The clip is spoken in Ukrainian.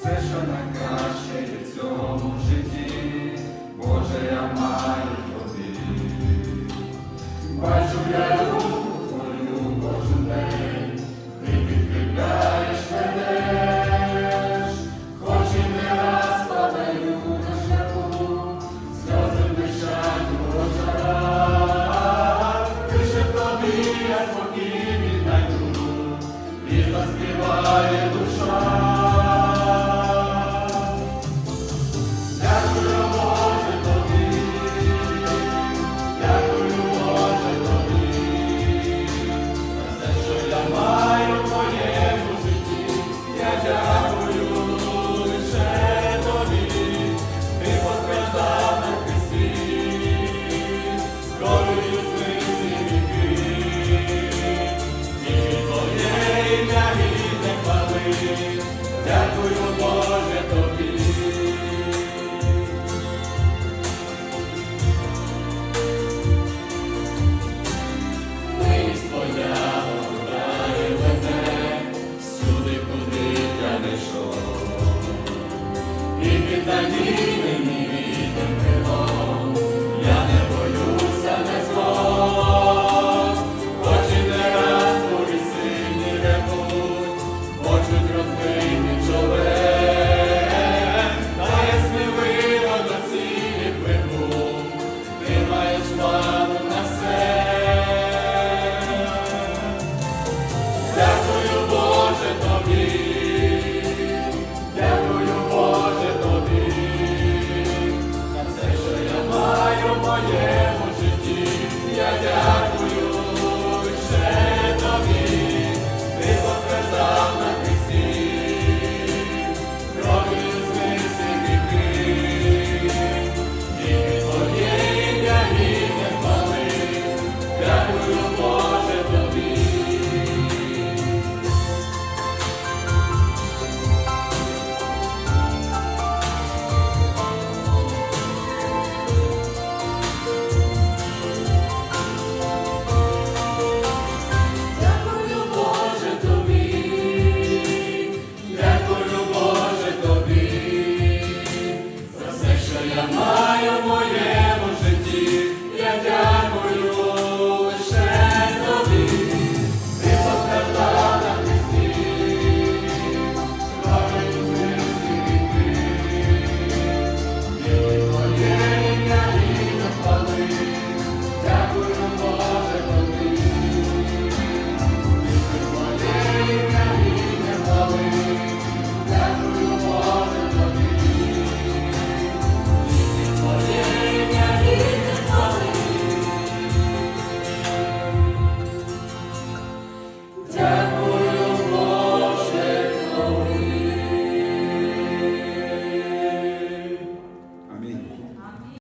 все, що найкраще в цьому житті, Боже, я маю тобі, бачу я руку ти підкріпляєш мене, хоч і не раз шляху, сльози дишать в очах, лише тобі я спокій і заспіває душа. прийшов, і під надійним the morning.